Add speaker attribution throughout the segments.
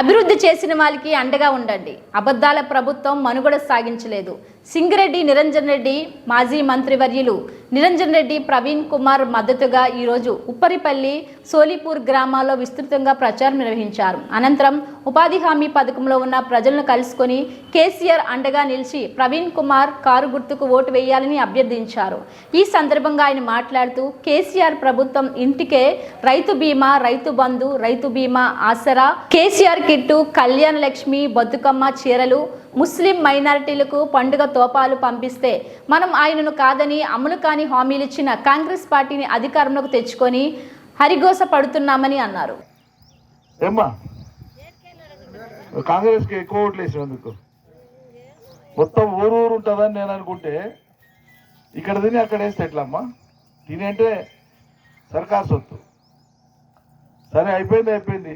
Speaker 1: అభివృద్ధి చేసిన వాళ్ళకి అండగా ఉండండి. అబద్ధాల ప్రభుత్వం మనుగడ సాగించలేదు. సింగిరెడ్డి నిరంజన్ రెడ్డి మాజీ మంత్రివర్యులు. నిరంజన్ రెడ్డి ప్రవీణ్ కుమార్ మద్దతుగా ఈరోజు ఉప్పరిపల్లి సోలిపూర్ గ్రామాల్లో విస్తృతంగా ప్రచారం నిర్వహించారు. అనంతరం ఉపాధి హామీ పథకంలో ఉన్న ప్రజలను కలుసుకొని కేసీఆర్ అండగా నిలిచి ప్రవీణ్ కుమార్ కారు గుర్తుకు ఓటు వేయాలని అభ్యర్థించారు. ఈ సందర్భంగా ఆయన మాట్లాడుతూ కేసీఆర్ ప్రభుత్వం ఇంటికే రైతు బీమా రైతు బంధు రైతు బీమా ఆసరా కేసీఆర్ కిట్టు కళ్యాణ లక్ష్మి బతుకమ్మ చీరలు ముస్లిం మైనారిటీలకు పండుగ తోపాలు పంపిస్తే మనం ఆయనను కాదని అమలు కాని హామీలు ఇచ్చిన కాంగ్రెస్ పార్టీని అధికారంలోకి తెచ్చుకొని హరిగోస పడుతున్నామని అన్నారు.
Speaker 2: ఏమ్మా? కాంగ్రెస్కి ఎక్కువ ఓట్లు మొత్తం ఊరు ఊరు ఉంటుందని నేను అనుకుంటే ఇక్కడ తిని అక్కడ వేస్తే ఎట్లమ్మా? తిని అంటే సర్కార్ సొత్తు. సరే అయిపోయింది అయిపోయింది.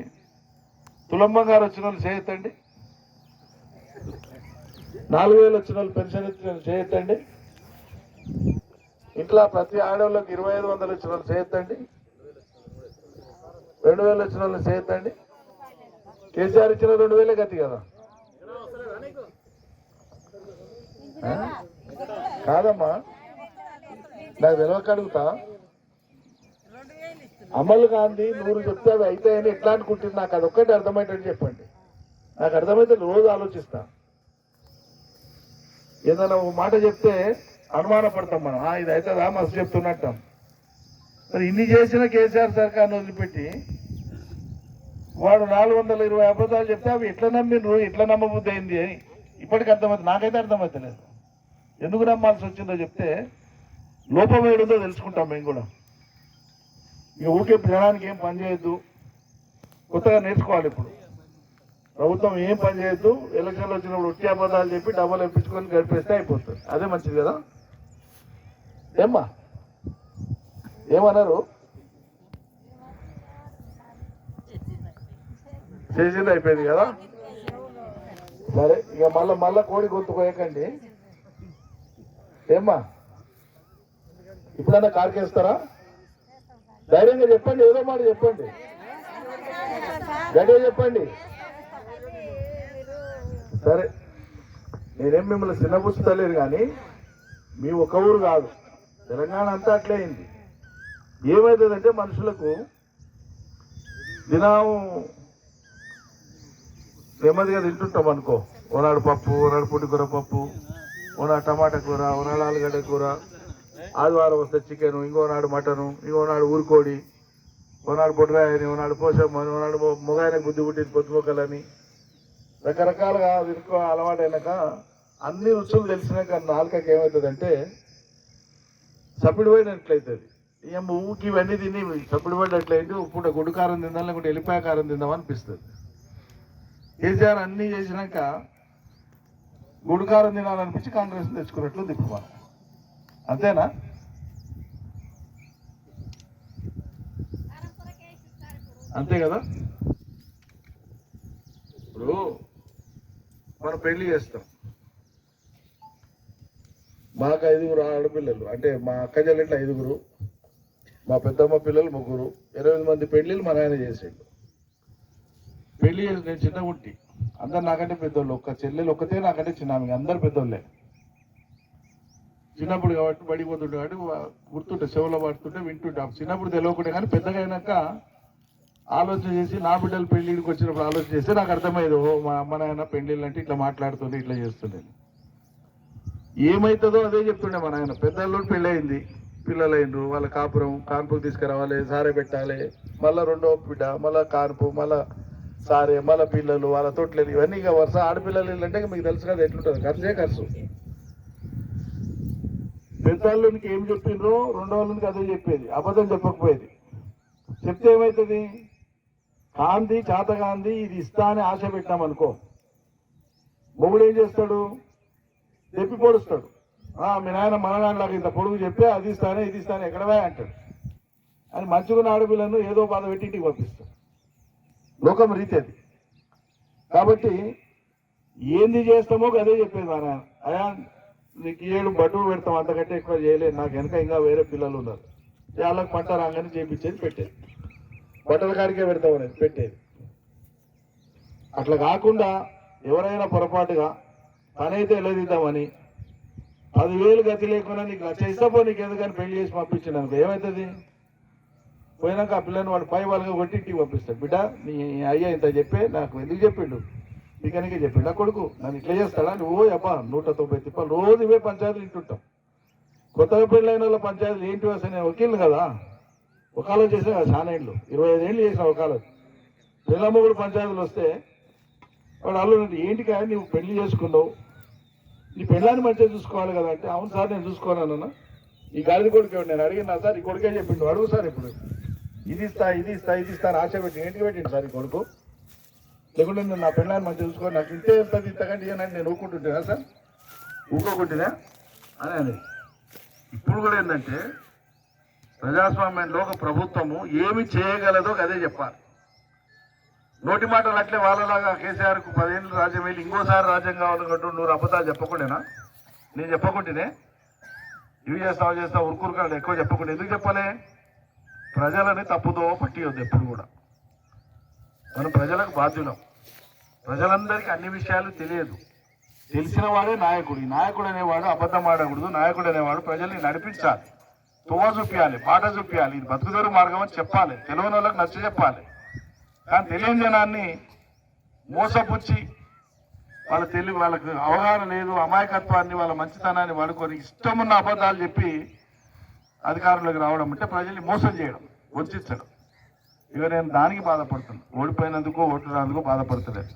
Speaker 2: తులంబం గారు వచ్చిన వాళ్ళు చేయొద్దండి నాలుగు వేలు వచ్చిన వాళ్ళు పెన్షన్ వచ్చిన వాళ్ళు చేయొద్దండి. ఇంట్లో ప్రతి ఆడవాళ్ళకి ఇరవై ఐదు వందలు వచ్చిన వాళ్ళు చేయొద్దండి. రెండు వేలు వచ్చిన వాళ్ళు చేయొద్దండి. కేసీఆర్ ఇచ్చిన రెండు వేలే గతి కదా. కాదమ్మా. నాకు తెలియక అడుగుతా. అమలు గాంధీ నూరు చెప్తే అవి అయితాయని ఎట్లా అనుకుంటుంది? నాకు అది ఒక్కటి అర్థమయ్యేటట్టు చెప్పండి. నాకు అర్థమైతే రోజు ఆలోచిస్తాను ఏదైనా ఒక మాట చెప్తే అనుమానపడతాం మనం. ఇది అవుతుందా మస్తు చెప్తున్నట్టాం. మరి ఇన్ని చేసిన కేసీఆర్ సర్కార్ని వదిలిపెట్టి వాడు నాలుగు వందల ఇరవై అబద్ధాలు చెప్తే అవి ఎట్లా నమ్మిండ్రు ఎట్లా నమ్మబుద్ధి అయింది అని ఇప్పటికి అర్థమవుతుంది. నాకైతే అర్థమవుతలేదు. ఎందుకు నమ్మాల్సి వచ్చిందో చెప్తే లోపం ఏడుందో తెలుసుకుంటాం మేము కూడా. ఇక ఊరికే ప్రయాణానికి ఏం పని చేయొద్దు కొత్తగా నేర్చుకోవాలి ఇప్పుడు. ప్రభుత్వం ఏం పని చేయొద్దు ఎలక్షన్లు వచ్చినప్పుడు ఉట్టి అబద్ధాలు చెప్పి డబ్బులు ఇప్పించుకొని గడిపేస్తే అయిపోతుంది. అదే మంచిది కదా? ఏమ్మా? ఏమన్నారు? చేసింది అయిపోయింది కదా? సరే ఇక మళ్ళీ మళ్ళీ కోడి గొంతు ఏమ్మా? ఇప్పుడన్నా కార్కేస్తారా? ధైర్యంగా చెప్పండి ఏదో మాట చెప్పండి. గట్టిగా చెప్పండి. సరే. నేనేం మిమ్మల్ని చిన్నపుచ్చుతలేరు కానీ మీ ఒక ఊరు కాదు. తెలంగాణ అంతా అట్లే అయింది. ఏమవుతుందంటే మనుషులకు దినం నెమ్మదిగా తింటుంటాం అనుకో. ఓనాడు పప్పు ఓనాడు పుట్టికూర పప్పు ఓనాడు టమాటా కూర ఓనాడు ఆలుగడ్డ కూర ఆదివారం వస్తే చికెను ఇంకోనాడు మటను ఇంకోనాడు ఊరుకోడి ఓనాడు బొడ్రాయని ఓనాడు పోషమ్మని ఓనాడు మొ- మొగాయనకు బుద్ధి పుట్టింది పొద్దుమొక్కలని. రకరకాలుగా తిరుక్కో అలవాటైనాక అన్ని రుచులు తెలిసినాక నాలుకకి ఏమవుతుందంటే సపిడి పోయినట్లయితుంది ఏం ఊకి ఇవన్నీ తిని సపిడి ఇప్పుడు పూట గుడ్డు కారం తిందాం లేకుంటే ఎల్లిపాయ కారం తిందాం అనిపిస్తుంది. కేసీఆర్ అన్నీ చేసినాక గుడ్డు కారం తినాలనిపించి కాంగ్రెస్ తెచ్చుకున్నట్లు దిక్కుమాలి అంతేనా? అంతే కదా? ఇప్పుడు మనం పెళ్ళి చేస్తాం. మాకు ఐదుగురు ఆడపిల్లలు. అంటే మా అక్క చెల్లెట్లు ఐదుగురు మా పెద్దమ్మ పిల్లలు ముగ్గురు. ఇరవై మంది పెళ్ళిళ్ళు మా నాయన చేసేళ్ళు పెళ్ళి చేసి నేను చిన్న ఉంటి అందరు నాకంటే పెద్దోళ్ళు. ఒక్క చెల్లెలు ఒక్కతే నాకంటే చిన్న ఆమె. అందరు పెద్దోళ్ళే. చిన్నప్పుడు కాబట్టి పడిపోతుంటే కాబట్టి గుర్తుంటే చెవులో పడుతుంటే వింటుంటే చిన్నప్పుడు తెలియకుంటే కానీ పెద్దగా అయినాక ఆలోచన చేసి నా బిడ్డలు పెళ్ళిడికి వచ్చినప్పుడు ఆలోచన చేస్తే నాకు అర్థమయ్యేది ఓ మా అమ్మ నాయన పెళ్ళిళ్ళు అంటే ఇట్లా మాట్లాడుతుంది ఇట్లా చేస్తుండే ఏమవుతుందో అదే చెప్తుండే మా నాయన. పెద్దల్లో పెళ్ళి అయింది పిల్లలు అయినరు వాళ్ళ కాపురం కాన్పుకు తీసుకురావాలి సారే పెట్టాలి మళ్ళా రెండో బిడ్డ మళ్ళా కాన్పు మళ్ళా సారే మళ్ళా పిల్లలు వాళ్ళ తొట్లేదు ఇవన్నీ ఇక వరుస ఆడపిల్లలు ఇల్లు అంటే మీకు తెలుసు కదా ఎట్లుంటుంది. ఖర్చే ఖర్చు. పెద్దవాళ్ళకి ఏం చెప్పిండ్రో రెండో వాళ్ళకి అదే చెప్పేది. అబద్ధం చెప్పకపోయేది. చెప్తే ఏమవుతుంది కాంతి చేత ఇది ఇస్తా అని ఆశ పెట్టినాం అనుకో. మొగుడు ఏం చేస్తాడు? చెప్పి పొడుస్తాడు. మీ నాయన మన నాన్నలాగా ఇంత పొడుగు చెప్పి అది ఇస్తానే ఇది ఇస్తానే ఎక్కడవే అంటాడు. అని మంచుకున్న ఆడపిల్లను ఏదో బాధ పెట్టి ఇంటికి పంపిస్తాడు. లోకం రీతి అది కాబట్టి ఏంది చేస్తామో అదే చెప్పేది మా నాన్న అయా నీకు ఏడు బటువు పెడతాం అంతకంటే ఎక్కువ చేయలేదు. నాకు వెనక ఇంకా వేరే పిల్లలు ఉన్నారు. వాళ్ళకి పంట రాగానే చేయించేది పెట్టేది. బట్టల కాడికే పెడతాం నేను పెట్టేది. అట్లా కాకుండా ఎవరైనా పొరపాటుగా తనైతే అయితే పదివేలు గతి లేకుండా నీకు లక్ష ఇస్తాపో నీకు ఎందుకని పెళ్ళి చేసి పంపించాను అనుకో ఏమవుతుంది పోయినాక ఆ పిల్లని వాడు పై వాళ్ళగా కొట్టి ఇంటికి పంపిస్తాడు. బిడ్డ నీ అయ్యా ఇంత చెప్పే నాకు ఎందుకు చెప్పిండు? నీకనికే చెప్పిండు. ఆ కొడుకు నన్ను ఇట్లా చేస్తాడా? నువ్వు అబ్బా నూట తొంభై తిప్పాలి రోజు ఇవే పంచాయతీలు ఇంటుంటాం కొత్తగా పెళ్ళైన వాళ్ళ పంచాయతీలు ఏంటి వస్తాయి నేను వకీలు కదా. వకాలం చేసిన చాలా ఏళ్ళు. ఇరవై ఐదు చేసిన వకాలం. పిల్లమ్మ పంచాయతీలు వస్తే వాడు అల్లుడు ఏంటి కానీ నువ్వు పెళ్ళి చేసుకున్నావు. నీ పెళ్ళాన్ని మంచిగా చూసుకోవాలి కదా అంటే అవును సార్ నేను చూసుకోవాలన్నా ఈ గాడిద కొడుకు నేను అడిగినా సార్ ఈ కొడుకే చెప్పిండు. అడుగు సార్ ఇప్పుడు. ఇది ఇస్తా ఇది ఇస్తా ఇది ఇస్తా ఆశ పెట్టి ఏంటికి పెట్టిండు సార్ ఈ కొడుకు? లేకుంటే నేను నా పెళ్ళాన్ని మంచిగా చూసుకోవాలి నాకు ఇంతే ఎంత ఇంతకంటే ఇయ్యనని నేను ఊకుంటుంటేనా సార్? ఊకోకుంటేనా అని అని. ఇప్పుడు కూడా ఏంటంటే ప్రజాస్వామ్యంలో ఒక ప్రభుత్వము ఏమి చేయగలదో అదే చెప్పాలి. నోటి మాటలు అట్లే వాళ్ళలాగా కేసీఆర్కు పదిహేను రాజ్యం వెళ్ళి ఇంకోసారి రాజ్యం కావాలనుకుంటూ నూరు అబద్ధాలు చెప్పకుండానా? నేను చెప్పకుంటేనే. ఇవి చేస్తావు చేస్తావు ఉరుకురుకాలు ఎక్కువ చెప్పకుండా ఎందుకు చెప్పలే? ప్రజలని తప్పుదో పట్టియొద్దు ఎప్పుడు కూడా. మనం ప్రజలకు బాధ్యులం. ప్రజలందరికీ అన్ని విషయాలు తెలియదు. తెలిసిన వాడే నాయకుడు. ఈ నాయకుడు అనేవాడు అబద్ధం ఆడకూడదు. నాయకుడు అనేవాడు ప్రజల్ని నడిపించాలి. పువ్వ చూపించాలి పాట చూపించాలి ఇది బతుకుదొరు మార్గం అని చెప్పాలి. తెలియని వాళ్ళకి నచ్చ చెప్పాలి. కానీ తెలియని జనాన్ని మోసపుచ్చి వాళ్ళ తెలివి వాళ్ళకు అవగాహన లేదు అమాయకత్వాన్ని వాళ్ళ మంచితనాన్ని వాడుకొని ఇష్టం ఉన్న అబద్ధాలు చెప్పి అధికారంలోకి రావడం అంటే ప్రజల్ని మోసం చేయడం వంచడం. ఇక నేను దానికి బాధపడుతున్నాను ఓడిపోయినందుకు ఓట్లేనందుకు బాధపడతలేదు.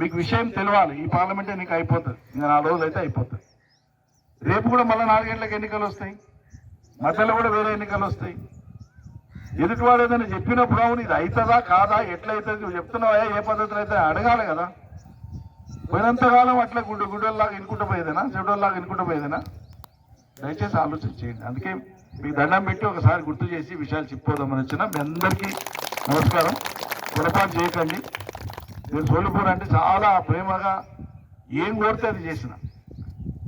Speaker 2: మీకు విషయం తెలియాలి. ఈ పార్లమెంటే నీకు అయిపోతుంది. ఇంకా నాలుగు రోజులు అయితే అయిపోతుంది. రేపు కూడా మళ్ళీ నాలుగేళ్ళకు ఎన్నికలు వస్తాయి. మధ్యలో కూడా వేరే ఎన్నికలు వస్తాయి. ఎదుటివాడు ఏదైనా చెప్పినప్పుడు అవును ఇది అవుతుందా కాదా ఎట్లయితుంది నువ్వు చెప్తున్నావా ఏ పద్ధతిలో అయితే అడగాలి కదా. పోయినంతకాలం అట్లా గుడ్డు గుడ్డల్లాగా ఇనుకుంటూ పోయేదేనా చెడ్డల్లాగా ఇనుకుంటూ పోయేదేనా? దయచేసి ఆలోచన చేయండి. అందుకే మీకు దండం పెట్టి ఒకసారి గుర్తు చేసి విషయాలు చెప్పిపోదామని వచ్చిన మీ అందరికీ నమస్కారం. పొరపాటు చేయకండి. నేను సోలిపూర్ అంటే చాలా ప్రేమగా ఏం కోరితే అది చేసిన.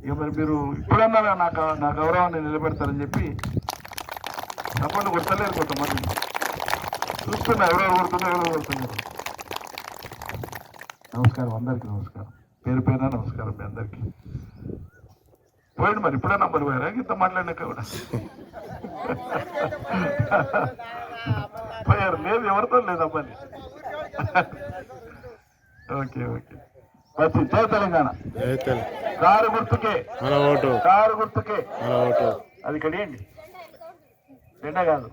Speaker 2: ఇక మరి మీరు ఇప్పుడన్నా నాకు నా గౌరవాన్ని నిలబెడతారని చెప్పి తప్పని కొట్టలేరు కొంతమంది. చూస్తున్నా ఎవరెవరు కొడుతున్నారు ఎవరెవరు కొడుతున్నారు నమస్కారం అందరికీ నమస్కారం. పేరు పేరున నమస్కారం మీ అందరికీ. పోయింది మరి ఇప్పుడే నంబర్ పోయారా? ఇంత మాట్లాడినాక కూడా. పోయారు లేదు ఎవరితో లేదు అబ్బాయి ఓకే ఓకే. వచ్చి జై తెలంగాణ. కారు గుర్తుకే.
Speaker 3: మన ఓటు.
Speaker 2: కారు గుర్తుకే.
Speaker 3: మన ఓటు.
Speaker 2: అది కడియండి ఎండ కాదు.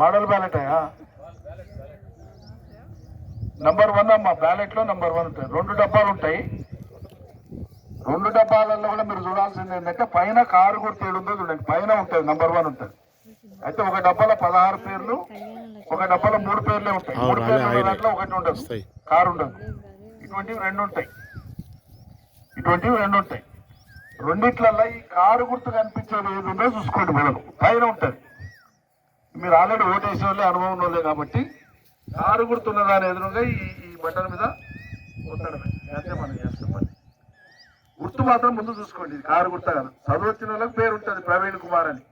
Speaker 2: మోడల్ బ్యాలెట్ నంబర్ వన్ అమ్మా బ్యాలెట్లో నంబర్ వన్ ఉంటాయి. రెండు డబ్బాలు ఉంటాయి. రెండు డబ్బాలలో కూడా మీరు చూడాల్సింది ఏంటంటే పైన కారు గుర్తు ఏడు ఉందో చూడండి. పైన ఉంటుంది నంబర్ వన్ ఉంటుంది. అయితే ఒక డబ్బాలో పదహారు పేర్లు ఒక డబ్బాలో మూడు పేర్లే ఉంటాయి. మూడు పేర్లు ఒకటి ఉండదు. కారు ఉండదు ఇటువంటివి రెండు ఉంటాయి ఇటువంటివి రెండు ఉంటాయి రెండిట్లలో ఈ కారు గుర్తు కనిపించేది ఏది ఉందో చూసుకోండి మనం పైన ఉంటుంది. మీరు ఆల్రెడీ ఓటేసే వాళ్ళే అనుభవం వాళ్ళే కాబట్టి కారు గుర్తున్న దాని ఎదురుగా ఈ ఈ బటన్ మీద కొట్టడమే. అంతే మనం చేస్తాం పని. గుర్తు మాత్రం ముందు చూసుకోండి. ఇది కారు గుర్త కదా. చదువు వచ్చిన వాళ్ళకి పేరు ఉంటుంది ప్రవీణ్ కుమార్ అని.